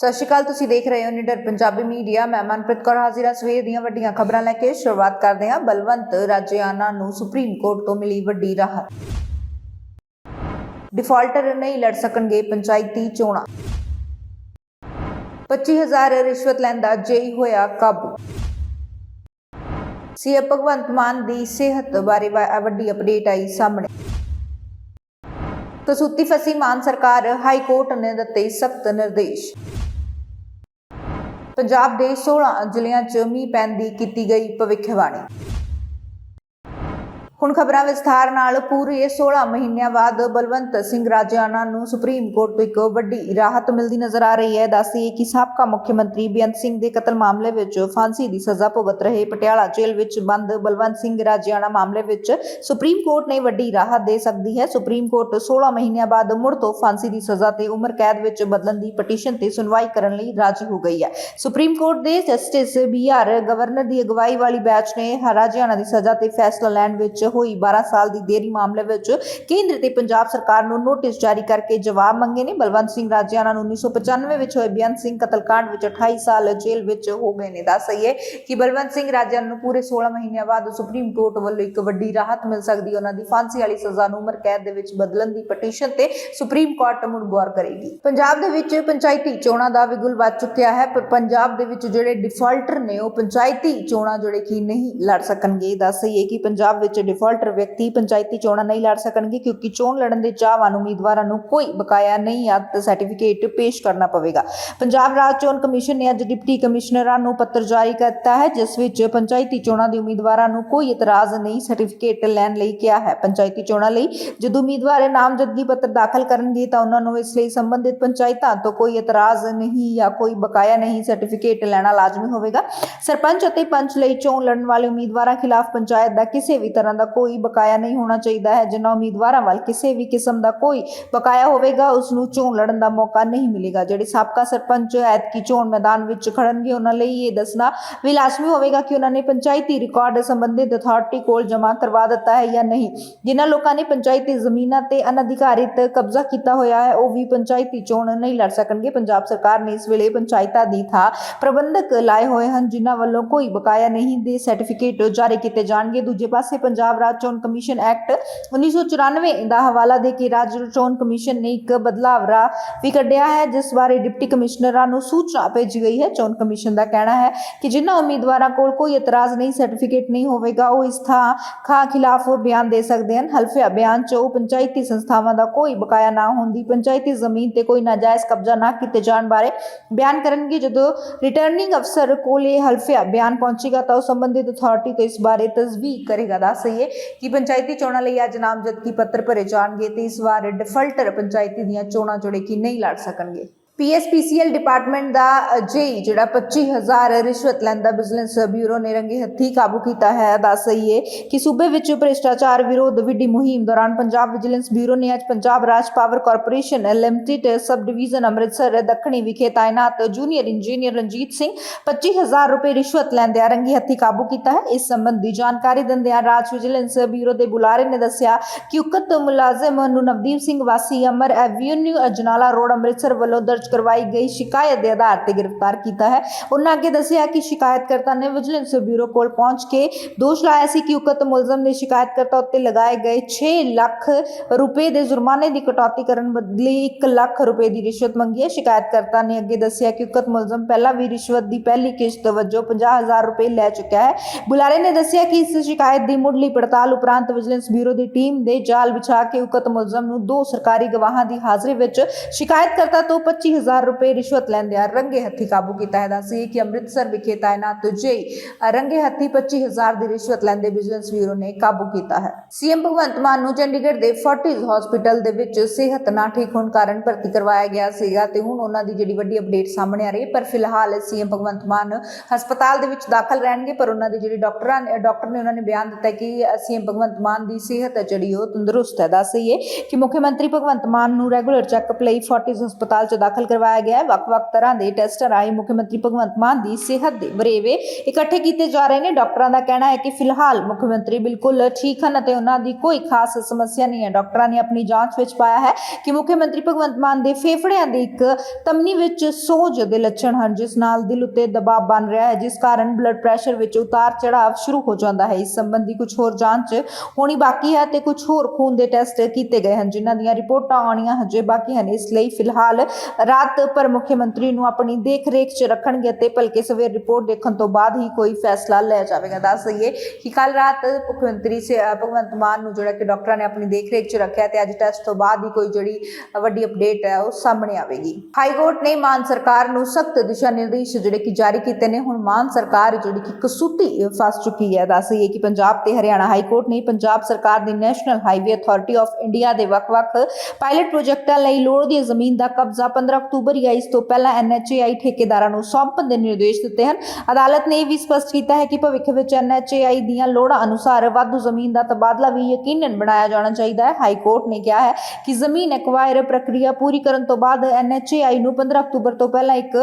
ਸਤਿ ਸ਼੍ਰੀ ਅਕਾਲ, ਤੁਸੀਂ ਦੇਖ ਰਹੇ ਹੋ ਨਿਡਰ ਪੰਜਾਬੀ ਮੀਡੀਆ। ਮੈਂ ਮਨਪ੍ਰੀਤ ਕੌਰ ਹਾਜ਼ਰ ਸਵੇਰ ਦੀਆਂ ਵੱਡੀਆਂ ਖਬਰਾਂ ਲੈ ਕੇ ਸ਼ੁਰੂਆਤ ਕਰਦੇ ਹਾਂ। ਬਲਵੰਤ ਰਾਜਿਆਨਾ ਨੂੰ ਸੁਪਰੀਮ ਕੋਰਟ ਤੋਂ ਮਿਲੀ ਵੱਡੀ ਰਾਹਤ। ਡਿਫਾਲਟਰ ਨਹੀਂ ਲੜ ਸਕਣਗੇ ਪੰਚਾਇਤੀ ਚੋਣਾਂ। 25000 ਰਿਸ਼ਵਤ ਲੈਂਦਾ ਜੇਈ ਹੋਇਆ ਕਾਬੂ। ਸੀਐਮ ਭਗਵੰਤ ਮਾਨ ਦੀ ਸਿਹਤ ਬਾਰੇ ਵੱਡੀ ਅਪਡੇਟ ਆਈ ਸਾਹਮਣੇ। ਕਸੂਤੀ ਫਸੀ ਮਾਨ ਸਰਕਾਰ ਹਾਈ ਕੋਰਟ ਨੇ ਦਿੱਤੇ ਸਖਤ ਨਿਰਦੇਸ਼। ਪੰਜਾਬ ਦੇ 16 ਜ਼ਿਲ੍ਹਿਆਂ 'ਚ ਮੀਂਹ ਪੈਣ ਦੀ ਕੀਤੀ ਗਈ ਭਵਿੱਖਬਾਣੀ। ਹੁਣ ਖਬਰਾਂ ਵਿਸਥਾਰ ਨਾਲ, ਪੂਰੇ 16 ਮਹੀਨਿਆਂ ਬਾਅਦ ਬਲਵੰਤ ਸਿੰਘ ਰਾਜਿਆਣਾ ਨੂੰ ਸੁਪਰੀਮ ਕੋਰਟ ਤੋਂ ਇੱਕ ਵੱਡੀ ਰਾਹਤ ਮਿਲਦੀ ਨਜ਼ਰ ਆ ਰਹੀ ਹੈ। ਦੱਸੀਏ ਕਿ ਸਾਬਕਾ ਮੁੱਖ ਮੰਤਰੀ ਬੇਅੰਤ ਸਿੰਘ ਦੇ ਕਤਲ ਮਾਮਲੇ ਵਿੱਚ ਫਾਂਸੀ ਦੀ ਸਜ਼ਾ ਭੁਗਤ ਰਹੇ ਪਟਿਆਲਾ ਜੇਲ੍ਹ ਵਿੱਚ ਬੰਦ ਬਲਵੰਤ ਸਿੰਘ ਰਾਜਿਆਣਾ ਮਾਮਲੇ ਵਿੱਚ ਸੁਪਰੀਮ ਕੋਰਟ ਨੇ ਵੱਡੀ ਰਾਹਤ ਦੇ ਸਕਦੀ ਹੈ। ਸੁਪਰੀਮ ਕੋਰਟ 16 ਮਹੀਨਿਆਂ ਬਾਅਦ ਮੁੜ ਤੋਂ ਫਾਂਸੀ ਦੀ ਸਜ਼ਾ ਤੇ ਉਮਰ ਕੈਦ ਵਿੱਚ ਬਦਲਣ ਦੀ ਪਟੀਸ਼ਨ ਤੇ ਸੁਣਵਾਈ ਕਰਨ ਲਈ ਰਾਜੀ ਹੋ ਗਈ ਹੈ। ਸੁਪਰੀਮ ਕੋਰਟ ਦੇ ਜਸਟਿਸ ਬੀ ਆਰ ਗਵਰਨਰ ਦੀ ਅਗਵਾਈ ਵਾਲੀ ਬੈਂਚ ਨੇ ਰਾਜਿਆਣਾ ਦੀ ਸਜ਼ਾ ਤੇ ਫੈਸਲਾ ਲੈਣ ਵਿੱਚ ਹੋਈ। 12 ਸਾਲ ਦੀ ਦੇਰੀ ਮਾਮਲੇ ਵਿੱਚ ਕੇਂਦਰ ਤੇ ਪੰਜਾਬ ਸਰਕਾਰ ਨੂੰ ਨੋਟਿਸ ਜਾਰੀ ਕਰਕੇ ਜਵਾਬ ਮੰਗੇ ਨੇ। ਬਲਵੰਤ ਸਿੰਘ ਰਾਜਿਆਣਾ ਨੂੰ 1995 ਵਿੱਚ ਹੋਏ ਬੇਅੰਤ ਸਿੰਘ ਕਤਲकांड ਵਿੱਚ 28 ਸਾਲ ਜੇਲ੍ਹ ਵਿੱਚ ਹੋ ਗਏ ਨੇ। ਦੱਸ ਸਹੀਏ ਕਿ ਬਲਵੰਤ ਸਿੰਘ ਰਾਜਿਆਣਾ ਨੂੰ ਪੂਰੇ 16 ਮਹੀਨਿਆਂ ਬਾਅਦ ਸੁਪਰੀਮ ਕੋਰਟ ਵੱਲੋਂ ਇੱਕ ਵੱਡੀ ਰਾਹਤ ਮਿਲ ਸਕਦੀ। ਹੈ ਉਹਨਾਂ ਦੀ ਫਾਂਸੀ ਵਾਲੀ ਸਜ਼ਾ ਨੂੰ ਉਮਰ ਕੈਦ ਦੇ ਵਿੱਚ ਬਦਲਣ ਦੀ ਪਟੀਸ਼ਨ ਤੇ ਸੁਪਰੀਮ ਕੋਰਟ ਮੁੜ ਗੌਰ ਕਰੇਗੀ। ਪੰਜਾਬ ਦੇ ਵਿੱਚ ਪੰਚਾਇਤੀ ਚੋਣਾਂ ਦਾ ਵਿਗੁਲ ਵੱਜ ਚੁੱਕਿਆ ਹੈ। ਪਰ ਪੰਜਾਬ ਦੇ ਵਿੱਚ ਜਿਹੜੇ ਡਿਫਾਲਟਰ ਨੇ ਉਹ ਪੰਚਾਇਤੀ ਚੋਣਾਂ ਜਿਹੜੇ ਕਿ ਨਹੀਂ ਲੜ ਸਕਣਗੇ। ਦੱਸ ਸਹੀਏ ਕਿ ਪੰਜਾਬ ਵਿੱਚ ਡਿਫਾਲਟਰ ਵਿਅਕਤੀ ਪੰਚਾਇਤੀ ਚੋਣਾਂ ਨਹੀਂ ਲੜ ਸਕਣਗੇ ਕਿਉਂਕਿ ਚੋਣ ਲੜਨ ਦੇ ਚਾਹਵਾਨ ਉਮੀਦਵਾਰਾਂ ਨੂੰ ਕੋਈ ਬਕਾਇਆ ਨਹੀਂ ਯਾਦ ਸਰਟੀਫਿਕੇਟ ਪੇਸ਼ ਕਰਨਾ ਪਵੇਗਾ। ਪੰਜਾਬ ਰਾਜ ਚੋਣ ਕਮਿਸ਼ਨ ਨੇ ਅੱਜ ਡਿਪਟੀ ਕਮਿਸ਼ਨਰਾਂ ਨੂੰ ਪੱਤਰ ਜਾਰੀ ਕੀਤਾ ਹੈ, ਜਿਸ ਵਿੱਚ ਪੰਚਾਇਤੀ ਚੋਣਾਂ ਦੇ ਉਮੀਦਵਾਰਾਂ ਨੂੰ ਕੋਈ ਇਤਰਾਜ਼ ਨਹੀਂ, ਸਰਟੀਫਿਕੇਟ ਲੈਣ ਲਈ ਕਿਹਾ ਹੈ। ਪੰਚਾਇਤੀ ਚੋਣਾਂ ਲਈ ਜਦੋਂ ਉਮੀਦਵਾਰ ਨਾਮਜ਼ਦਗੀ ਪੱਤਰ ਦਾਖਲ ਕਰਨਗੇ ਤਾਂ ਉਹਨਾਂ ਨੂੰ ਇਸ ਲਈ ਸੰਬੰਧਿਤ ਪੰਚਾਇਤਾਂ ਤੋਂ ਕੋਈ ਇਤਰਾਜ਼ ਨਹੀਂ ਜਾਂ ਕੋਈ ਬਕਾਇਆ ਨਹੀਂ ਸਰਟੀਫਿਕੇਟ ਲੈਣਾ ਲਾਜ਼ਮੀ ਹੋਵੇਗਾ। ਸਰਪੰਚ ਅਤੇ ਪੰਚ ਲਈ ਚੋਣ ਲੜਨ ਵਾਲੇ ਉਮੀਦਵਾਰਾਂ ਖਿਲਾਫ ਪੰਚਾਇਤ ਦਾ ਕਿਸੇ ਵੀ ਤਰ੍ਹਾਂ ਦਾ ਕੋਈ ਬਕਾਇਆ ਨਹੀਂ ਹੋਣਾ ਚਾਹੀਦਾ ਹੈ। ਜਿਨ੍ਹਾਂ ਉਮੀਦਵਾਰਾਂ ਵੱਲ ਕਿਸੇ ਵੀ ਕਿਸਮ ਦਾ ਕੋਈ ਬਕਾਇਆ ਹੋਵੇਗਾ ਉਸ ਨੂੰ ਚੋਣ ਲੜਨ ਦਾ ਮੌਕਾ ਨਹੀਂ ਮਿਲੇਗਾ। ਜਿਹੜੇ ਸਾਬਕਾ ਸਰਪੰਚ ਐਤਕੀ ਚੋਣ ਮੈਦਾਨ ਵਿੱਚ ਖੜਨਗੇ, ਉਹਨਾਂ ਲਈ ਇਹ ਦੱਸਣਾ ਵੀ ਲਾਜ਼ਮੀ ਹੋਵੇਗਾ ਕਿ ਉਹਨਾਂ ਨੇ ਪੰਚਾਇਤੀ ਰਿਕਾਰਡ ਸੰਬੰਧਿਤ ਅਥਾਰਟੀ ਕੋਲ ਜਮ੍ਹਾਂ ਕਰਵਾ ਦਿੱਤਾ ਹੈ ਜਾਂ ਨਹੀਂ। ਜਿਨ੍ਹਾਂ ਲੋਕਾਂ ਨੇ ਪੰਚਾਇਤੀ ਜ਼ਮੀਨਾਂ ਤੇ ਅਨਧਿਕਾਰਿਤ ਕਬਜ਼ਾ ਕੀਤਾ ਹੋਇਆ ਹੈ, ਉਹ ਵੀ ਪੰਚਾਇਤੀ ਚੋਣ ਨਹੀਂ ਲੜ ਸਕਣਗੇ। ਪੰਜਾਬ ਸਰਕਾਰ ਨੇ ਇਸ ਵੇਲੇ ਪੰਚਾਇਤਾਂ ਦੀ ਥਾਂ ਪ੍ਰਬੰਧਕ ਲਾਏ ਹੋਏ ਹਨ, ਜਿਨ੍ਹਾਂ ਵੱਲੋਂ ਕੋਈ ਬਕਾਇਆ ਨਹੀਂ ਦੇ ਸਰਟੀਫਿਕੇਟ ਜਾਰੀ ਕੀਤੇ ਜਾਣਗੇ। ਦੂਜੇ ਪਾਸੇ ਪੰਜਾਬ ਰਾਜ ਚੋਣ ਕਮਿਸ਼ਨ ਐਕਟ 1994 ਦਾ ਹਵਾਲਾ ਦੇ ਕੇ ਰਾਜ ਚੋਣ ਕਮਿਸ਼ਨ ਨੇ ਇੱਕ ਬਦਲਾਵਰਾ ਵੀ ਕੱਢਿਆ ਹੈ, ਜਿਸ ਬਾਰੇ ਡਿਪਟੀ ਕਮਿਸ਼ਨਰਾਂ ਨੂੰ ਸੂਚਨਾ ਭੇਜੀ ਗਈ ਹੈ। ਚੋਣ ਕਮਿਸ਼ਨ ਦਾ ਕਹਿਣਾ ਹੈ ਕਿ ਜਿਨ੍ਹਾਂ ਉਮੀਦਵਾਰਾਂ ਕੋਲ ਕੋਈ ਇਤਰਾਜ਼ ਨਹੀਂ, ਸਰਟੀਫਿਕੇਟ ਨਹੀਂ ਹੋਵੇਗਾ, ਉਹ ਇਸ ਥਾਂ ਖਾਂ ਖਿਲਾਫ ਬਿਆਨ ਦੇ ਸਕਦੇ ਹਨ। ਹਲਫੀਆ ਬਿਆਨ 'ਚ ਉਹ ਪੰਚਾਇਤੀ ਸੰਸਥਾਵਾਂ ਦਾ ਕੋਈ ਬਕਾਇਆ ਨਾ ਹੋਣ ਦੀ ਪੰਚਾਇਤੀ ਜ਼ਮੀਨ ਤੇ ਕੋਈ ਨਾਜਾਇਜ਼ ਕਬਜ਼ਾ ਨਾ ਕੀਤੇ ਜਾਣ ਬਾਰੇ ਬਿਆਨ ਕਰਨਗੇ। ਜਦੋਂ ਰਿਟਰਨਿੰਗ ਅਫਸਰ ਕੋਲ ਇਹ ਹਲਫੀਆ ਬਿਆਨ ਪਹੁੰਚੇਗਾ ਤਾਂ ਉਹ ਸੰਬੰਧਿਤ ਅਥਾਰਟੀ ਤੋਂ ਇਸ ਬਾਰੇ ਤਸਦੀਕ ਕਰੇਗਾ। ਦੱਸ ਸਹੀਏ ਕਿ ਪੰਚਾਇਤੀ ਚੋਣਾਂ ਲਈ ਅੱਜ ਨਾਮਜ਼ਦਗੀ ਪੱਤਰ ਭਰੇ ਜਾਣਗੇ ਤੇ ਇਸ ਵਾਰ ਡਿਫਾਲਟਰ ਪੰਚਾਇਤੀ ਦੀਆਂ ਚੋਣਾਂ ਜੁੜੇ ਕਿ ਨਹੀਂ ਲੜ ਸਕਣਗੇ। ਪੀਐਸਪੀਸੀਐਲ ਡਿਪਾਰਟਮੈਂਟ ਦਾ ਜੇਈ, ਜਿਹੜਾ 25000 ਰਿਸ਼ਵਤ ਲੈਂਦਾ ਬਿਜ਼ਨਸ ਬਿਊਰੋ ਨੇ ਰੰਗੇ ਹੱਥੀ ਕਾਬੂ ਕੀਤਾ ਹੈ, ਦੱਸ ਸਹੀਏ ਕਿ ਸੂਬੇ ਵਿੱਚ ਭ੍ਰਿਸ਼ਟਾਚਾਰ ਵਿਰੋਧ ਵਿੱਢੀ ਮੁਹਿੰਮ ਦੌਰਾਨ ਪੰਜਾਬ ਵਿਜੀਲੈਂਸ ਬਿਊਰੋ ਨੇ ਅੱਜ ਪੰਜਾਬ ਰਾਜ power corporation limited sub division Amritsar, ਦੱਖਣੀ ਵਿਖੇ ਤਾਇਨਾਤ ਜੂਨੀਅਰ ਇੰਜੀਨੀਅਰ ਰਣਜੀਤ ਸਿੰਘ 25000 ਰੁਪਏ ਰਿਸ਼ਵਤ ਲੈਂਦਿਆਂ ਰੰਗੇ ਹੱਥੀ ਕਾਬੂ ਕੀਤਾ ਹੈ। ਇਸ ਸੰਬੰਧੀ ਜਾਣਕਾਰੀ ਦਿੰਦਿਆਂ ਰਾਜ ਵਿਜੀਲੈਂਸ ਬਿਊਰੋ ਦੇ ਬੁਲਾਰੇ ਨੇ ਦੱਸਿਆ ਕਿ ਉਕਤ ਮੁਲਾਜ਼ਮ ਨੂੰ ਨਵਦੀਪ ਸਿੰਘ ਵਾਸੀ ਅਮਰ ਐਵੀਨਿਊ ਅਜਨਾਲਾ ਰੋਡ ਅੰਮ੍ਰਿਤਸਰ ਵੱਲੋਂ ਦਰਜ ਕਰਵਾਈ ਗਈ ਸ਼ਿਕਾਇਤ ਦੇ ਆਧਾਰ ਤੇ ਗ੍ਰਿਫਤਾਰ ਕੀਤਾ ਹੈ ਉਹਨਾਂ ਅੱਗੇ ਦੱਸਿਆ ਕਿ ਸ਼ਿਕਾਇਤਕਰਤਾ ਨੇ ਵਿਜੀਲੈਂਸ ਬਿਊਰੋ ਕੋਲ ਪਹੁੰਚ ਕੇ ਦੋਸ਼ ਲਾਇਆ ਸੀ ਕਿ ਉਕਤ ਮੁਲਜ਼ਮ ਨੇ ਸ਼ਿਕਾਇਤਕਰਤਾ ਉੱਤੇ ਲਗਾਏ ਗਏ 6 ਲੱਖ ਰੁਪਏ ਦੇ ਜੁਰਮਾਨੇ ਦੀ ਕਟੌਤੀ ਕਰਨ ਬਦਲੇ 1 ਲੱਖ ਰੁਪਏ ਦੀ ਰਿਸ਼ਵਤ ਮੰਗੀ ਹੈ ਸ਼ਿਕਾਇਤਕਰਤਾ ਨੇ ਅੱਗੇ ਦੱਸਿਆ ਕਿ ਉਕਤ ਮੁਲਜ਼ਮ ਪਹਿਲਾਂ ਵੀ ਰਿਸ਼ਵਤ ਦੀ ਪਹਿਲੀ ਕਿਸ਼ਤ ਵਜੋਂ 50000 ਰੁਪਏ ਲੈ ਚੁੱਕਾ ਹੈ ਬੁਲਾਰੇ ਨੇ ਦੱਸਿਆ ਕਿ ਇਸ ਸ਼ਿਕਾਇਤ ਦੀ ਮੁੱਢਲੀ ਪੜਤਾਲ ਉਪਰੰਤ ਵਿਜੀਲੈਂਸ ਬਿਊਰੋ ਦੀ ਟੀਮ ਦੇ ਜਾਲ ਵਿਛਾ ਕੇ ਉਕਤ ਮੁਲਜ਼ਮ ਨੂੰ ਦੋ ਸਰਕਾਰੀ ਗਵਾਹਾਂ ਦੀ ਹਾਜ਼ਰੀ ਵਿੱਚ ਸ਼ਿਕਾਇਤਕਰਤਾ ਤੋਂ 25000 ਰੁਪਏ ਰਿਸ਼ਵਤ ਲੈਂਦਿਆਂ ਰੰਗੇ ਹੱਥੀ ਕਾਬੂ ਕੀਤਾ ਹੈ ਦੱਸੀਏ ਕਿ ਅੰਮ੍ਰਿਤਸਰ ਵਿਖੇ ਤਾਇਨਾਤ ਜੇਈ ਰੰਗੇ ਹੱਥੀ 25000 ਦੀ ਰਿਸ਼ਵਤ ਲੈਂਦੇ ਵਿਜੀਲੈਂਸ ਬਿਊਰੋ ਨੇ ਕਾਬੂ ਕੀਤਾ ਹੈ। ਸੀਐਮ ਭਗਵੰਤ ਮਾਨ ਨੂੰ ਚੰਡੀਗੜ੍ਹ ਦੇ ਫੋਰਟਿਸ ਹਸਪੀਟਲ ਦੇ ਵਿੱਚ ਸਿਹਤ ਨਾ ਠੀਕ ਹੋਣ ਕਾਰਨ ਭਰਤੀ ਕਰਵਾਇਆ ਗਿਆ ਸੀਗਾ ਤੇ ਹੁਣ ਉਹਨਾਂ ਦੀ ਜਿਹੜੀ ਵੱਡੀ ਅਪਡੇਟ ਸਾਹਮਣੇ ਆ ਰਹੀ ਹੈ, ਪਰ ਫਿਲਹਾਲ ਸੀਐਮ ਭਗਵੰਤ ਮਾਨ ਹਸਪਤਾਲ ਦੇ ਵਿੱਚ ਦਾਖਲ ਰਹਿਣਗੇ, ਪਰ ਉਹਨਾਂ ਦੇ ਜਿਹੜੇ ਡਾਕਟਰਾਂ ਨੇ, ਡਾਕਟਰ ਨੇ ਉਹਨਾਂ ਨੇ ਬਿਆਨ ਦਿੱਤਾ ਕਿ ਸੀਐਮ ਭਗਵੰਤ ਮਾਨ ਦੀ ਸਿਹਤ ਹੈ ਜਿਹੜੀ ਉਹ ਤੰਦਰੁਸਤ ਹੈ। ਦੱਸ ਦਈਏ ਕਿ ਮੁੱਖ ਮੰਤਰੀ ਭਗਵੰਤ ਮਾਨ ਨੂੰ ਰੈਗੂਲਰ ਚੈੱਕਅਪ ਲਈ ਫੋਰਟਿਸ ਹਸਪਤਾਲ 'ਚ ਦਾਖਲ ਦਾਖਲ ਕਰਵਾਇਆ ਗਿਆ ਹੈ। ਵੱਖ-ਵੱਖ ਤਰ੍ਹਾਂ ਦੇ ਟੈਸਟ ਰਾਹੀਂ ਮੁੱਖ ਮੰਤਰੀ ਭਗਵੰਤ ਮਾਨ ਦੀ ਸਿਹਤ ਦੇ ਵਰੇਵੇ ਇਕੱਠੇ ਕੀਤੇ ਜਾ ਰਹੇ ਨੇ। ਡਾਕਟਰਾਂ ਦਾ ਕਹਿਣਾ ਹੈ ਕਿ ਫਿਲਹਾਲ ਮੁੱਖ ਮੰਤਰੀ ਬਿਲਕੁਲ ਠੀਕ ਹਨ ਅਤੇ ਉਹਨਾਂ ਦੀ ਕੋਈ ਖਾਸ ਸਮੱਸਿਆ ਨਹੀਂ ਹੈ। ਡਾਕਟਰਾਂ ਨੇ ਆਪਣੀ ਜਾਂਚ ਵਿੱਚ ਪਾਇਆ ਹੈ ਕਿ ਮੁੱਖ ਮੰਤਰੀ ਭਗਵੰਤ ਮਾਨ ਦੇ ਫੇਫੜਿਆਂ ਦੀ ਇੱਕ ਤਮਨੀ ਵਿੱਚ ਸੋਜ ਦੇ ਲੱਛਣ ਹਨ, ਜਿਸ ਨਾਲ ਦਿਲ ਉੱਤੇ ਦਬਾਅ ਬਣ ਰਿਹਾ ਹੈ, ਜਿਸ ਕਾਰਨ ਬਲੱਡ ਪ੍ਰੈਸ਼ਰ ਵਿੱਚ ਉਤਾਰ ਚੜਾਵ ਸ਼ੁਰੂ ਹੋ ਜਾਂਦਾ ਹੈ। ਇਸ ਸੰਬੰਧੀ ਕੁਝ ਹੋਰ ਜਾਂਚ ਹੋਣੀ ਬਾਕੀ ਹੈ ਤੇ ਕੁਝ ਹੋਰ ਖੂਨ ਦੇ ਟੈਸਟ ਕੀਤੇ ਗਏ ਹਨ, ਜਿਨ੍ਹਾਂ ਦੀਆਂ ਰਿਪੋਰਟਾਂ ਆਉਣੀਆਂ ਹਜੇ ਬਾਕੀ ਹਨ ਇਸ ਲਈ ਫਿਲਹਾਲ ਰਾਤ ਪਰ ਮੁੱਖ ਮੰਤਰੀ ਨੂੰ ਆਪਣੀ ਦੇਖ ਰੇਖ 'ਚ ਰੱਖਣਗੇ ਅਤੇ ਭਲਕੇ ਸਵੇਰ ਰਿਪੋਰਟ ਦੇਖਣ ਤੋਂ ਬਾਅਦ ਹੀ ਕੋਈ ਫੈਸਲਾ ਲਿਆ ਜਾਵੇਗਾ। ਦੱਸ ਦਈਏ ਕਿ ਕੱਲ ਰਾਤ ਮੁੱਖ ਮੰਤਰੀ ਸੇ ਭਗਵੰਤ ਮਾਨ ਨੂੰ ਜਿਹੜਾ ਕਿ ਡਾਕਟਰਾਂ ਨੇ ਆਪਣੀ ਦੇਖ ਰੇਖ 'ਚ ਰੱਖਿਆ ਤੇ ਅੱਜ ਟੈਸਟ ਤੋਂ ਬਾਅਦ ਹੀ ਕੋਈ ਜਿਹੜੀ ਵੱਡੀ ਅਪਡੇਟ ਹੈ ਉਹ ਸਾਹਮਣੇ ਆਵੇਗੀ। ਹਾਈ ਕੋਰਟ ਨੇ ਮਾਨ ਸਰਕਾਰ ਨੂੰ ਸਖਤ ਦਿਸ਼ਾ ਨਿਰਦੇਸ਼ ਜਿਹੜੇ ਕਿ ਜਾਰੀ ਕੀਤੇ ਨੇ। ਹੁਣ ਮਾਨ ਸਰਕਾਰ ਜਿਹੜੀ ਕਿ ਕਸੂਤੀ ਫਸ ਚੁੱਕੀ ਹੈ। ਦੱਸ ਦਈਏ ਕਿ ਪੰਜਾਬ ਤੇ ਹਰਿਆਣਾ ਹਾਈ ਕੋਰਟ ਨੇ ਪੰਜਾਬ ਸਰਕਾਰ ਦੀ national highway authority of India ਦੇ ਵੱਖ-ਵੱਖ ਪਾਇਲਟ ਪ੍ਰੋਜੈਕਟਾਂ ਲਈ। ਲੋੜ ਦੀ ਜ਼ਮੀਨ ਦਾ ਕਬਜ਼ਾ 15 ਅਕਤੂਬਰ ਜਾਂ ਇਸ ਤੋਂ ਪਹਿਲਾਂ ਐਨਐਚਏਆਈ ਠੇਕੇਦਾਰਾਂ ਨੂੰ ਸੌਂਪਣ ਦੇ ਨਿਰਦੇਸ਼ ਦਿੱਤੇ ਹਨ। ਅਦਾਲਤ ਨੇ ਇਹ ਵੀ ਸਪਸ਼ਟ ਕੀਤਾ ਹੈ ਕਿ ਭਵਿੱਖ ਵਿੱਚ ਐਨਐਚਏਆਈ ਦੀਆਂ ਲੋੜਾਂ ਅਨੁਸਾਰ ਵਾਧੂ ਜ਼ਮੀਨ ਦਾ ਤਬਾਦਲਾ ਵੀ ਯਕੀਨਨ ਬਣਾਇਆ ਜਾਣਾ ਚਾਹੀਦਾ ਹੈ। ਹਾਈ ਕੋਰਟ ਨੇ ਕਿਹਾ ਹੈ ਕਿ ਜ਼ਮੀਨ ਐਕਵਾਇਰ ਪ੍ਰਕਿਰਿਆ ਪੂਰੀ ਕਰਨ ਤੋਂ ਬਾਅਦ ਐਨਐਚਏਆਈ ਨੂੰ 15 ਅਕਤੂਬਰ ਤੋਂ ਪਹਿਲਾਂ ਇੱਕ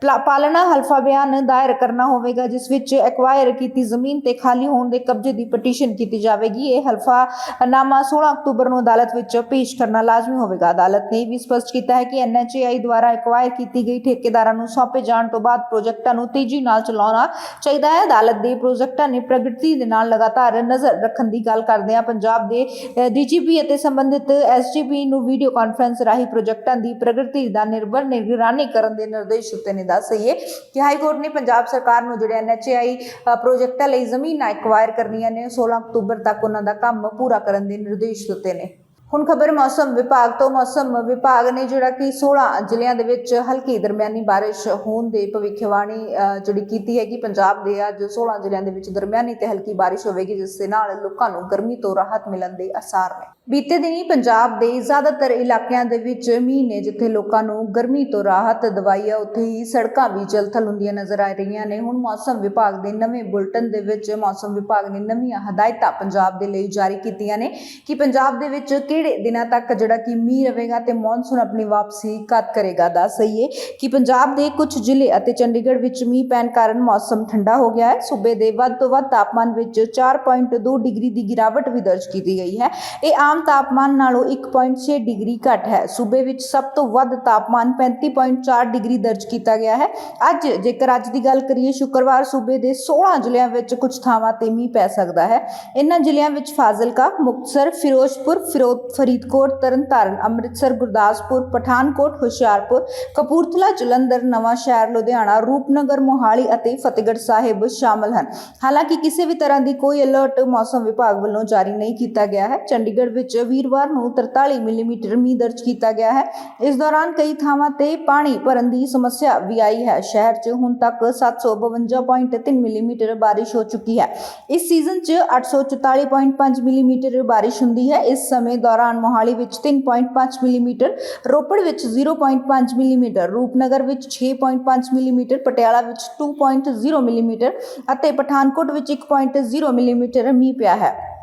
ਪਲਾ- ਪਾਲਣਾ ਹਲਫਾ ਬਿਆਨ ਦਾਇਰ ਕਰਨਾ ਹੋਵੇਗਾ, ਜਿਸ ਵਿੱਚ ਐਕਵਾਇਰ ਕੀਤੀ ਜ਼ਮੀਨ ਤੇ ਖਾਲੀ ਹੋਣ ਦੇ ਕਬਜ਼ੇ ਦੀ ਪਟੀਸ਼ਨ ਕੀਤੀ ਜਾਵੇਗੀ। ਇਹ ਹਲਫਾ ਨਾਮਾ 16 ਅਕਤੂਬਰ ਨੂੰ ਅਦਾਲਤ ਵਿੱਚ ਪੇਸ਼ ਕਰਨਾ ਲਾਜ਼ਮੀ ਹੋਵੇਗਾ। ਅਦਾਲਤ ਨੇ ਇਹ ਵੀ ਸਪਸ਼ਟ ਕੀਤਾ ਹੈ ਕਿ ਐਨਐਚਏਆਈ ਦੁਆਰਾ ਐਕਵਾਇਰ ਕੀਤੀ ਗਈ। ਠੇਕੇਦਾਰਾਂ ਨੂੰ ਸੌਂਪੇ ਜਾਣ ਤੋਂ ਬਾਅਦ ਪ੍ਰੋਜੈਕਟਾਂ ਨੂੰ ਤੇਜ਼ੀ ਨਾਲ ਚਲਾਉਣਾ ਚਾਹੀਦਾ ਹੈ। ਅਦਾਲਤ ਦੇ ਪ੍ਰੋਜੈਕਟਾਂ ਨੇ ਪ੍ਰਗਤੀ ਦੇ ਨਾਲ ਲਗਾਤਾਰ ਨਜ਼ਰ ਰੱਖਣ ਦੀ ਗੱਲ ਕਰਦੇ ਆ ਪੰਜਾਬ ਦੇ ਡੀਜੀਪੀ ਅਤੇ ਸੰਬੰਧਿਤ ਐਸਜੀਪੀ ਨੂੰ ਵੀਡੀਓ ਕਾਨਫਰੰਸ ਰਾਹੀਂ ਪ੍ਰੋਜੈਕਟਾਂ ਦੀ ਪ੍ਰਗਤੀ ਦਾ ਨਿਰਭਰ ਨਿਗਰਾਨੀ ਕਰਨ ਦੇ ਨਿਰਦੇਸ਼ ਦਿੱਤੇ ਨੇ। ਦੱਸ ਦੱਸਈਏ ਕਿ ਹਾਈ ਕੋਰਟ ਨੇ ਪੰਜਾਬ ਸਰਕਾਰ ਨੂੰ ਜਿਹੜੇ ਐਨਐਚਆਈ ਪ੍ਰੋਜੈਕਟਾਂ ਲਈ ਜ਼ਮੀਨ ਐਕਵਾਇਰ ਕਰਨੀਆਂ ਨੇ 16 ਅਕਤੂਬਰ ਤੱਕ ਉਹਨਾਂ ਦਾ ਕੰਮ ਪੂਰਾ ਕਰਨ ਦੇ ਨਿਰਦੇਸ਼ ਦਿੱਤੇ ਨੇ। ਹੁਣ ਖਬਰ ਮੌਸਮ ਵਿਭਾਗ ਤੋਂ, ਮੌਸਮ ਵਿਭਾਗ ਨੇ ਜਿਹੜਾ ਕਿ 16 ਜ਼ਿਲ੍ਹਿਆਂ ਦੇ ਵਿੱਚ ਹਲਕੀ ਦਰਮਿਆਨੀ ਬਾਰਿਸ਼ ਹੋਣ ਦੇ ਭਵਿੱਖਬਾਣੀ ਜਿਹੜੀ ਕੀਤੀ ਹੈ ਕਿ ਪੰਜਾਬ ਦੇ ਅੱਜ 16 ਜ਼ਿਲ੍ਹਿਆਂ ਦੇ ਵਿੱਚ ਦਰਮਿਆਨੀ ਤੇ ਹਲਕੀ ਬਾਰਿਸ਼ ਹੋਵੇਗੀ, ਜਿਸ ਦੇ ਨਾਲ ਲੋਕਾਂ ਨੂੰ ਗਰਮੀ ਤੋਂ ਰਾਹਤ ਮਿਲਣ ਦੇ ਆਸਾਰ ਨੇ। ਬੀਤੇ ਦਿਨੀ ਪੰਜਾਬ ਦੇ ਜ਼ਿਆਦਾਤਰ ਇਲਾਕਿਆਂ ਦੇ ਵਿੱਚ ਮੀਂਹ ਨੇ, ਜਿੱਥੇ ਲੋਕਾਂ ਨੂੰ ਗਰਮੀ ਤੋਂ ਰਾਹਤ ਦਵਾਈ ਹੈ ਉੱਥੇ ਹੀ ਸੜਕਾਂ ਵੀ ਜਲਥਲ ਹੁੰਦੀਆਂ ਨਜ਼ਰ ਆ ਰਹੀਆਂ ਨੇ। ਹੁਣ ਮੌਸਮ ਵਿਭਾਗ ਦੇ ਨਵੇਂ ਬੁਲਟਨ ਦੇ ਵਿੱਚ ਮੌਸਮ ਵਿਭਾਗ ਨੇ ਨਵੀਆਂ ਹਦਾਇਤਾਂ ਪੰਜਾਬ ਦੇ ਲਈ ਜਾਰੀ ਕੀਤੀਆਂ ਨੇ ਕਿ ਪੰਜਾਬ ਦੇ ਵਿੱਚ ਕਿਹੜੇ ਦਿਨਾਂ ਤੱਕ ਜਿਹੜਾ ਕਿ ਮੀਂਹ ਰਹੇਗਾ ਤੇ ਮੌਨਸੂਨ ਆਪਣੀ ਵਾਪਸੀ ਕਦ ਕਰੇਗਾ ਦੱਸ ਸਹੀਏ ਕਿ ਪੰਜਾਬ ਦੇ ਕੁਝ ਜ਼ਿਲ੍ਹੇ ਅਤੇ ਚੰਡੀਗੜ੍ਹ ਵਿੱਚ ਮੀਂਹ ਪੈਣ ਕਾਰਨ ਮੌਸਮ ਠੰਡਾ ਹੋ ਗਿਆ ਹੈ। ਸੂਬੇ ਦੇ ਵੱਧ ਤੋਂ ਵੱਧ ਤਾਪਮਾਨ ਵਿੱਚ 4.2 ਡਿਗਰੀ ਦੀ ਗਿਰਾਵਟ ਵੀ ਦਰਜ ਕੀਤੀ ਗਈ ਹੈ। ਇਹ ਆਮ ਤਾਪਮਾਨ ਨਾਲੋਂ 1.6 ਡਿਗਰੀ ਘੱਟ ਹੈ। ਸੂਬੇ ਵਿੱਚ ਸਭ ਤੋਂ ਵੱਧ ਤਾਪਮਾਨ 35.4 ਡਿਗਰੀ ਦਰਜ ਕੀਤਾ ਗਿਆ ਹੈ। ਅੱਜ ਜੇਕਰ ਅੱਜ ਦੀ ਗੱਲ ਕਰੀਏ, ਸ਼ੁੱਕਰਵਾਰ ਸੂਬੇ ਦੇ 16 ਜ਼ਿਲ੍ਹਿਆਂ ਵਿੱਚ ਕੁਝ ਥਾਵਾਂ ਤੇ ਮੀਂਹ ਪੈ ਸਕਦਾ ਹੈ। ਇਹਨਾਂ ਜ਼ਿਲ੍ਹਿਆਂ ਵਿੱਚ ਫਾਜ਼ਿਲਕਾ, ਮੁਕਤਸਰ, ਫਿਰੋਜ਼ਪੁਰ, ਫਿਰੋਜ਼, ਫਰੀਦਕੋਟ, ਤਰਨਤਾਰਨ, ਅੰਮ੍ਰਿਤਸਰ, ਗੁਰਦਾਸਪੁਰ, ਪਠਾਨਕੋਟ, ਹੁਸ਼ਿਆਰਪੁਰ, ਕਪੂਰਥਲਾ, ਜਲੰਧਰ, ਨਵਾਂ ਸ਼ਹਿਰ, ਲੁਧਿਆਣਾ, ਰੂਪਨਗਰ, ਮੋਹਾਲੀ ਅਤੇ ਫਤਿਹਗੜ੍ਹ ਸਾਹਿਬ ਸ਼ਾਮਲ ਹਨ। ਹਾਲਾਂਕਿ ਕਿਸੇ ਵੀ ਤਰ੍ਹਾਂ ਦੀ ਕੋਈ ਅਲਰਟ ਮੌਸਮ ਵਿਭਾਗ ਵੱਲੋਂ ਜਾਰੀ ਨਹੀਂ ਕੀਤਾ ਗਿਆ ਹੈ। ਚੰਡੀਗੜ੍ਹ ਵਿੱਚ ਵੀਰਵਾਰ ਨੂੰ 43 ਮਿਲੀਮੀਟਰ ਮੀਂਹ ਦਰਜ ਕੀਤਾ ਗਿਆ ਹੈ। ਇਸ ਦੌਰਾਨ ਕਈ ਥਾਵਾਂ ਤੇ ਪਾਣੀ ਭਰਨ ਦੀ ਸਮੱਸਿਆ ਵੀ ਆਈ ਹੈ। ਸ਼ਹਿਰ 'ਚ ਹੁਣ ਤੱਕ 752.3 ਮਿਲੀਮੀਟਰ ਬਾਰਿਸ਼ ਹੋ ਚੁੱਕੀ ਹੈ। ਇਸ ਸੀਜ਼ਨ 'ਚ 844.5 ਮਿਲੀਮੀਟਰ ਬਾਰਿਸ਼ ਹੁੰਦੀ ਹੈ। ਇਸ ਸਮੇਂ ਦੌਰਾਨ ਮੋਹਾਲੀ ਵਿੱਚ 3.5 ਮਿਲੀਮੀਟਰ, ਰੋਪੜ ਵਿੱਚ 0.5 ਮਿਲੀਮੀਟਰ, ਰੂਪਨਗਰ ਵਿੱਚ 6.5 ਮਿਲੀਮੀਟਰ, ਪਟਿਆਲਾ ਵਿੱਚ 2.0 ਮਿਲੀਮੀਟਰ ਅਤੇ ਪਠਾਨਕੋਟ ਵਿੱਚ 1.0 ਮਿਲੀਮੀਟਰ ਮੀਂਹ ਪਿਆ ਹੈ।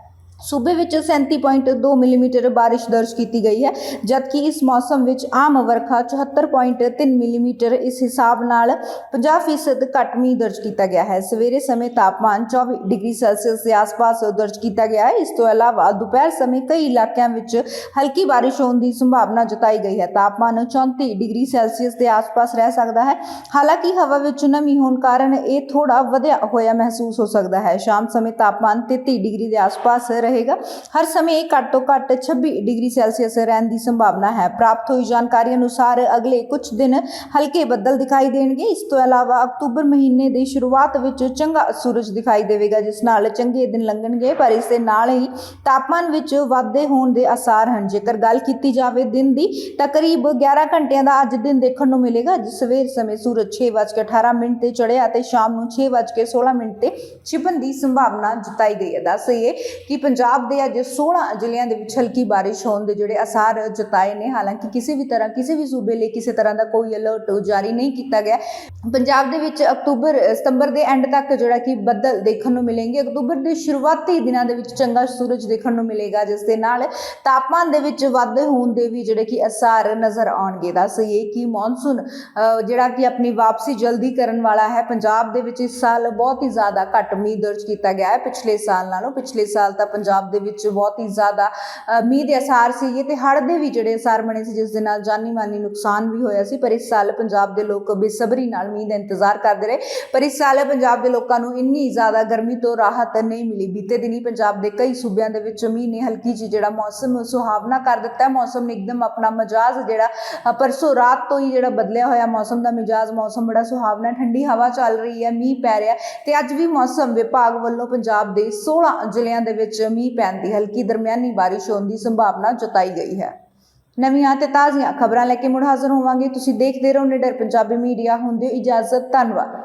ਸੂਬੇ ਵਿੱਚ 37.2 ਮਿਲੀਮੀਟਰ ਬਾਰਿਸ਼ ਦਰਜ ਕੀਤੀ ਗਈ ਹੈ, ਜਦਕਿ ਇਸ ਮੌਸਮ ਵਿੱਚ ਆਮ ਵਰਖਾ 74.3 ਮਿਲੀਮੀਟਰ ਇਸ ਹਿਸਾਬ ਨਾਲ 50% ਘੱਟ ਮੀਂਹ ਦਰਜ ਕੀਤਾ ਗਿਆ ਹੈ। ਸਵੇਰੇ ਸਮੇਂ ਤਾਪਮਾਨ 24 ਡਿਗਰੀ ਸੈਲਸੀਅਸ ਦੇ ਆਸ-ਪਾਸ ਦਰਜ ਕੀਤਾ ਗਿਆ ਹੈ। ਇਸ ਤੋਂ ਇਲਾਵਾ ਦੁਪਹਿਰ ਸਮੇਂ ਕਈ ਇਲਾਕਿਆਂ ਵਿੱਚ ਹਲਕੀ ਬਾਰਿਸ਼ ਹੋਣ ਦੀ ਸੰਭਾਵਨਾ ਜਤਾਈ ਗਈ ਹੈ। ਤਾਪਮਾਨ 34 ਡਿਗਰੀ ਸੈਲਸੀਅਸ ਦੇ ਆਸ-ਪਾਸ ਰਹਿ ਸਕਦਾ ਹੈ। ਹਾਲਾਂਕਿ ਹਵਾ ਵਿੱਚ ਨਮੀ ਹੋਣ ਕਾਰਨ ਇਹ ਥੋੜਾ ਵਧਿਆ ਹੋਇਆ ਮਹਿਸੂਸ ਹੋ ਸਕਦਾ ਹੈ। ਸ਼ਾਮ ਸਮੇਂ ਤਾਪਮਾਨ 33 ਡਿਗਰੀ ਦੇ ਆਸ-ਪਾਸ ਰਹੇਗਾ। ਹਰ ਸਮੇਂ ਇਹ ਘੱਟ ਤੋਂ ਘੱਟ 26 ਡਿਗਰੀ ਸੈਲਸੀਅਸ ਰਹਿਣ ਦੀ ਸੰਭਾਵਨਾ ਹੈ। ਪ੍ਰਾਪਤ ਹੋਈ ਜਾਣਕਾਰੀ ਅਨੁਸਾਰ ਅਗਲੇ ਕੁਝ ਦਿਨ ਹਲਕੇ ਬੱਦਲ ਦਿਖਾਈ ਦੇਣਗੇ। ਇਸ ਤੋਂ ਇਲਾਵਾ ਅਕਤੂਬਰ ਮਹੀਨੇ ਦੀ ਸ਼ੁਰੂਆਤ ਵਿੱਚ ਚੰਗਾ ਸੂਰਜ ਦਿਖਾਈ ਦੇਵੇਗਾ, ਜਿਸ ਨਾਲ ਚੰਗੇ ਦਿਨ ਲੰਘਣਗੇ, ਪਰ ਇਸ ਦੇ ਨਾਲ ਹੀ ਤਾਪਮਾਨ ਵਿੱਚ ਵਾਧੇ ਹੋਣ ਦੇ ਆਸਾਰ ਹਨ। ਜੇਕਰ ਗੱਲ ਕੀਤੀ ਜਾਵੇ ਦਿਨ ਦੀ, ਤਾਂ ਕਰੀਬ 11 ਘੰਟਿਆਂ ਦਾ ਅੱਜ ਦਿਨ ਦੇਖਣ ਨੂੰ ਮਿਲੇਗਾ, ਜਿਸ ਸਵੇਰ ਸਮੇਂ ਸੂਰਜ 6:18 ਮਿੰਟ ਤੇ ਚੜ੍ਹਿਆ ਅਤੇ ਸ਼ਾਮ ਨੂੰ 6:16 ਮਿੰਟ ਤੇ ਛਿਪਣ ਦੀ ਸੰਭਾਵਨਾ ਜਤਾਈ ਗਈ ਹੈ। ਦੱਸ ਦੱਸਈਏ ਕਿ ਪੰਜਾਬ ਪੰਜਾਬ ਦੇ ਅੱਜ 16 ਜ਼ਿਲ੍ਹਿਆਂ ਦੇ ਵਿੱਚ ਹਲਕੀ ਬਾਰਿਸ਼ ਹੋਣ ਦੇ ਜਿਹੜੇ ਅਸਾਰ ਜਤਾਏ ਨੇ, ਹਾਲਾਂਕਿ ਕਿਸੇ ਵੀ ਤਰ੍ਹਾਂ, ਕਿਸੇ ਵੀ ਸੂਬੇ ਲਈ ਕਿਸੇ ਤਰ੍ਹਾਂ ਦਾ ਕੋਈ ਅਲਰਟ ਜਾਰੀ ਨਹੀਂ ਕੀਤਾ ਗਿਆ। ਪੰਜਾਬ ਦੇ ਵਿੱਚ ਅਕਤੂਬਰ ਸਤੰਬਰ ਦੇ ਐਂਡ ਤੱਕ ਜਿਹੜਾ ਕਿ ਬੱਦਲ ਦੇਖਣ ਨੂੰ ਮਿਲेंगे ਅਕਤੂਬਰ ਦੇ ਸ਼ੁਰੂਆਤੀ ਦਿਨਾਂ ਦੇ ਵਿੱਚ ਚੰਗਾ ਸੂਰਜ ਦੇਖਣ ਨੂੰ ਮਿਲੇਗਾ, ਜਿਸ ਦੇ ਨਾਲ ਤਾਪਮਾਨ ਦੇ ਵਿੱਚ ਵਾਧੇ ਹੋਣ ਦੇ ਵੀ ਜਿਹੜੇ ਕਿ ਅਸਾਰ ਨਜ਼ਰ ਆਉਣਗੇ। ਦੱਸਈਏ ਕਿ ਮੌਨਸੂਨ ਜਿਹੜਾ ਕਿ ਆਪਣੀ ਵਾਪਸੀ ਜਲਦੀ ਕਰਨ ਵਾਲਾ ਹੈ, ਪੰਜਾਬ ਦੇ ਵਿੱਚ ਇਸ ਸਾਲ ਬਹੁਤ ਹੀ ਜ਼ਿਆਦਾ ਘੱਟ ਮੀਂਹ ਦਰਜ ਕੀਤਾ ਗਿਆ ਹੈ। ਪਿਛਲੇ ਸਾਲ ਨਾਲੋਂ, ਪਿਛਲੇ ਸਾਲ ਤਾਂ ਪੰਜਾਬ ਪੰਜਾਬ ਦੇ ਵਿੱਚ ਬਹੁਤ ਹੀ ਜ਼ਿਆਦਾ ਮੀਂਹ ਦੇ ਅਸਾਰ ਸੀਗੇ ਤੇ ਹੜ੍ਹ ਦੇ ਵੀ ਜਿਹੜੇ ਅਸਾਰ ਬਣੇ ਸੀ, ਜਿਸ ਦੇ ਨਾਲ ਜਾਨੀ ਮਾਨੀ ਨੁਕਸਾਨ ਵੀ ਹੋਇਆ ਸੀ, ਪਰ ਇਸ ਸਾਲ ਪੰਜਾਬ ਦੇ ਲੋਕ ਬੇਸਬਰੀ ਨਾਲ ਮੀਂਹ ਦਾ ਇੰਤਜ਼ਾਰ ਕਰਦੇ ਰਹੇ। ਪਰ ਇਸ ਸਾਲ ਪੰਜਾਬ ਦੇ ਲੋਕਾਂ ਨੂੰ ਇੰਨੀ ਜ਼ਿਆਦਾ ਗਰਮੀ ਤੋਂ ਰਾਹਤ ਨਹੀਂ ਮਿਲੀ। ਬੀਤੇ ਦਿਨੀ ਪੰਜਾਬ ਦੇ ਕਈ ਸੂਬਿਆਂ ਦੇ ਵਿੱਚ ਮੀਂਹ ਨੇ ਹਲਕੀ ਜਿਹੀ ਜਿਹੜਾ ਮੌਸਮ ਸੁਹਾਵਣਾ ਕਰ ਦਿੱਤਾ। ਮੌਸਮ ਨੇ ਇੱਕਦਮ ਆਪਣਾ ਮਿਜਾਜ਼ ਜਿਹੜਾ ਪਰਸੋਂ ਰਾਤ ਤੋਂ ਹੀ ਜਿਹੜਾ ਬਦਲਿਆ ਹੋਇਆ ਮੌਸਮ ਦਾ ਮਿਜਾਜ਼, ਮੌਸਮ ਬੜਾ ਸੁਹਾਵਣਾ, ਠੰਡੀ ਹਵਾ ਚੱਲ ਰਹੀ ਹੈ, ਮੀਂਹ ਪੈ ਰਿਹਾ ਹੈ ਤੇ ਅੱਜ ਵੀ ਮੌਸਮ ਵਿਭਾਗ ਵੱਲੋਂ ਪੰਜਾਬ ਦੇ 16 ਜ਼ਿਲ੍ਹਿਆਂ ਦੇ ਵਿੱਚ ਮੀਂਹ ਪੈਣ ਦੀ ਹਲਕੀ ਦਰਮਿਆਨੀ ਬਾਰਿਸ਼ ਹੋਣ ਦੀ ਸੰਭਾਵਨਾ ਜਤਾਈ ਗਈ ਹੈ। ਨਵੀਆਂ ਤੇ ਤਾਜ਼ੀਆਂ ਖਬਰਾਂ ਲੈ ਕੇ ਮੁੜ ਹਾਜ਼ਰ ਹੋਵਾਂਗੇ। ਤੁਸੀਂ ਦੇਖਦੇ ਰਹੋ ਨਿਡਰ ਪੰਜਾਬੀ ਮੀਡੀਆ। ਹੁੰਦੇ ਇਜਾਜ਼ਤ। ਧੰਨਵਾਦ।